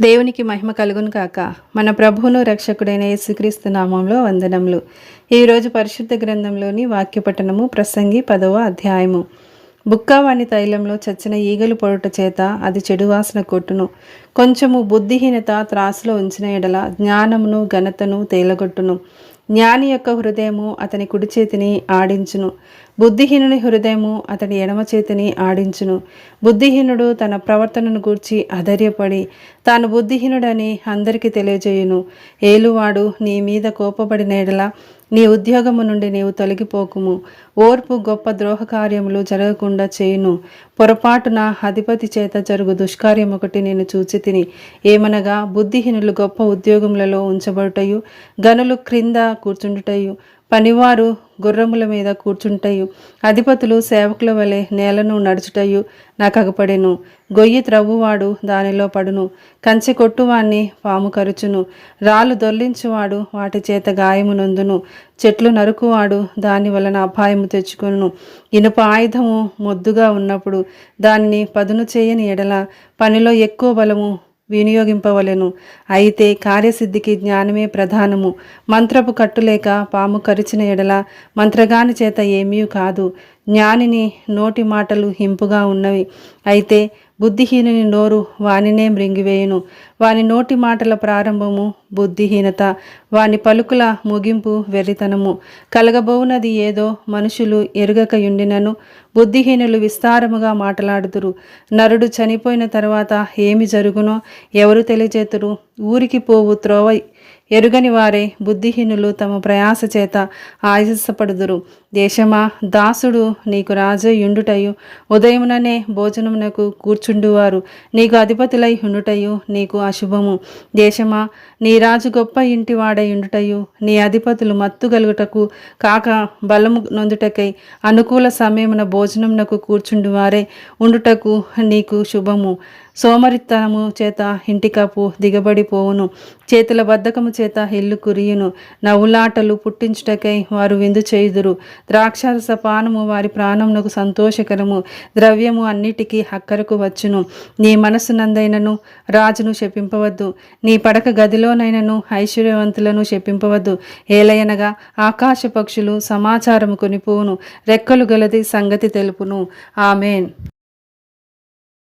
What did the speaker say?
దేవునికి మహిమ కలుగును కాక మన ప్రభువును రక్షకుడైన యేసుక్రీస్తు నామంలో వందనములు. ఈరోజు పరిశుద్ధ గ్రంథంలోని వాక్యపట్టణము ప్రసంగి పదవ అధ్యాయము. బుక్కావాణి తైలంలో చచ్చిన ఈగలు పొడుట చేత అది చెడు వాసన కొట్టును. కొంచెము బుద్ధిహీనత త్రాసులో ఉంచిన ఎడల జ్ఞానమును ఘనతను తేలగొట్టును. జ్ఞాని యొక్క హృదయము అతని కుడి చేతిని ఆడించును. బుద్ధిహీనుని హృదయము అతని ఎడమ చేతిని ఆడించును. బుద్ధిహీనుడు తన ప్రవర్తనను గూర్చి అధైర్యపడి తాను బుద్ధిహీనుడని అందరికీ తెలియజేయును. ఏలువాడు నీ మీద కోపపడిన ఎడల నీ ఉద్యోగము నుండి నీవు తొలగిపోకుము. ఓర్పు గొప్ప ద్రోహ కార్యములు జరగకుండా చేయును. పొరపాటున అధిపతి చేత జరుగు దుష్కార్యం ఒకటి నేను చూచి తిని ఏమనగా బుద్ధిహీనులు గొప్ప ఉద్యోగములలో ఉంచబడుటయు గనులు క్రింద కూర్చుండుటయు పనివారు గుర్రముల మీద కూర్చుంటయు అధిపతులు సేవకుల వలె నేలను నడుచుటయు నాకగపడెను. గొయ్యి త్రవ్వువాడు దానిలో పడును. కంచె కొట్టువాణ్ణి పాము కరుచును. రాళ్ళు దొల్లించువాడు వాటి చేత గాయము నొందును. చెట్లు నరుకువాడు దాని వలన అపాయము తెచ్చుకొను ఇనుప ఆయుధము మొద్దుగా ఉన్నప్పుడు దాన్ని పదును చేయని ఎడల పనిలో ఎక్కువ బలము వినియోగింపవలెను. అయితే కార్యసిద్ధికి జ్ఞానమే ప్రధానము. మంత్రపు కట్టులేక పాము కరిచిన ఎడల మంత్రగాని చేత ఏమీ కాదు. జ్ఞానిని నోటి మాటలు హింపుగా ఉన్నవి. అయితే బుద్ధిహీనుని నోరు వానినే మృంగివేయును. వాని నోటి మాటల ప్రారంభము బుద్ధిహీనత వాని పలుకుల ముగింపు వెర్రితనము. కలగబోవునది ఏదో మనుషులు ఎరుగకయుండినను బుద్ధిహీనులు విస్తారముగా మాట్లాడుతురు నరుడు చనిపోయిన తర్వాత ఏమి జరుగునో ఎవరు తెలియజేతురు? ఊరికి పోవు త్రోవ ఎరుగని వారే బుద్ధిహీనులు తమ ప్రయాస చేత ఆయాసపడుదురు దేశమా దాసుడు నీకు రాజయుండుటయు ఉదయముననే భోజనమునకు కూర్చుండువారు. నీకు అధిపతులై ఉండుటయు నీకు అశుభము. దేశమా నీ రాజు గొప్ప ఇంటి వాడయుండుటయు నీ అధిపతులు మత్తు గలుగుటకు కాక బలము నొందుటకై అనుకూల సమయమున భోజనమునకు కూర్చుండువారే. ఉండుటకు నీకు శుభము. సోమరితనము చేత ఇంటికపు దిగబడిపోవును. చేతుల బద్ధకము చేత హిల్లు కురియును. నవ్వులాటలు పుట్టించుటకై వారు విందు చేయుదురు. ద్రాక్షారస పానము వారి ప్రాణమునకు సంతోషకరము. ద్రవ్యము అన్నిటికీ హక్కరకు వచ్చును. నీ మనసునందైనను రాజును శపింపవద్దు. నీ పడక గదిలోనైనను ఐశ్వర్యవంతులను శపింపవద్దు. ఏలయనగా ఆకాశ పక్షులు సమాచారము కొనిపోవును. రెక్కలు గలది సంగతి తెలుపును. ఆమెన్.